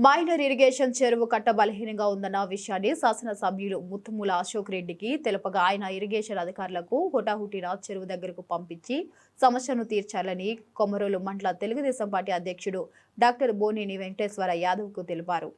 Minor irrigation చెరువు కట్ట బలహీనంగా ఉందన్న విషయాన్ని శాసనసభ్యులు ముత్తుమూల అశోక్ రెడ్డికి తెలుపగా ఆయన ఇరిగేషన్ అధికారులకు హుటాహుటిన చెరువు దగ్గరకు పంపించి సమస్యను తీర్చాలని కొమరోలు మండల తెలుగుదేశం పార్టీ అధ్యక్షుడు డాక్టర్ బోనేని వెంకటేశ్వర యాదవ్కు తెలిపారు.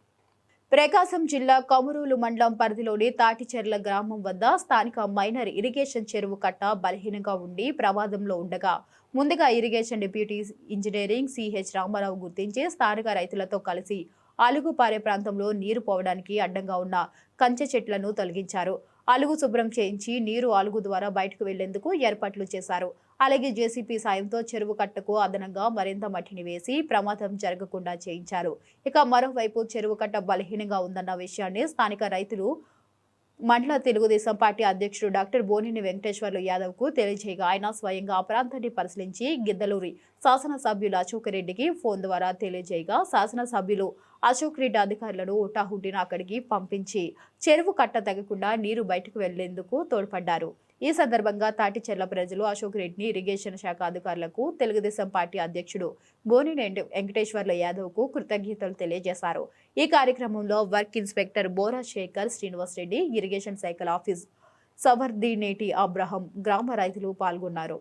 ప్రకాశం జిల్లా కమురూలు మండలం పరిధిలోని తాటిచెర్ల గ్రామం వద్ద స్థానిక మైనర్ ఇరిగేషన్ చెరువు కట్ట బలహీనంగా ఉండి ప్రమాదంలో ఉండగా ముందుగా irrigation deputy engineering CH Ramarao గుర్తించి స్థానిక రైతులతో కలిసి అలుగుపారే ప్రాంతంలో నీరు పోవడానికి అడ్డంగా ఉన్న కంచె చెట్లను తొలగించారు. అలుగు శుభ్రం చేయించి నీరు అలుగు ద్వారా బయటకు వెళ్ళేందుకు ఏర్పాట్లు చేశారు. అలాగే జేసీపీ సాయంతో చెరువు కట్టకు అదనంగా మరింత మట్టిని వేసి ప్రమాదం జరగకుండా చేయించారు. ఇక మరోవైపు చెరువు కట్ట బలహీనంగా ఉందన్న విషయాన్ని స్థానిక రైతులు మండల తెలుగుదేశం పార్టీ అధ్యక్షుడు డాక్టర్ బోనిని వెంకటేశ్వర్లు యాదవ్కు తెలియజేయగా ఆయన స్వయంగా ఆ ప్రాంతాన్ని పరిశీలించి గిద్దలూరి శాసనసభ్యులు అశోక్ రెడ్డికి ఫోన్ ద్వారా తెలియజేయగా శాసనసభ్యులు అశోక్ రెడ్డి అధికారులను హుటాహుటిన అక్కడికి పంపించి చెరువు కట్ట తగ్గకుండా నీరు బయటకు వెళ్ళేందుకు తోడ్పడ్డారు. ఈ సందర్భంగా తాటిచెర్ల ప్రజలు అశోక్ రెడ్డిని ఇరిగేషన్ శాఖ అధికారులకు తెలుగుదేశం పార్టీ అధ్యక్షుడు బోనినేంటి వెంకటేశ్వర్ల యాదవ్కు కృతజ్ఞతలు తెలియజేశారు. ఈ కార్యక్రమంలో work inspector Bora Sekhar Srinivas Reddy irrigation శాఖల ఆఫీస్ సవర్దినేటి అబ్రహం గ్రామ రైతులు పాల్గొన్నారు.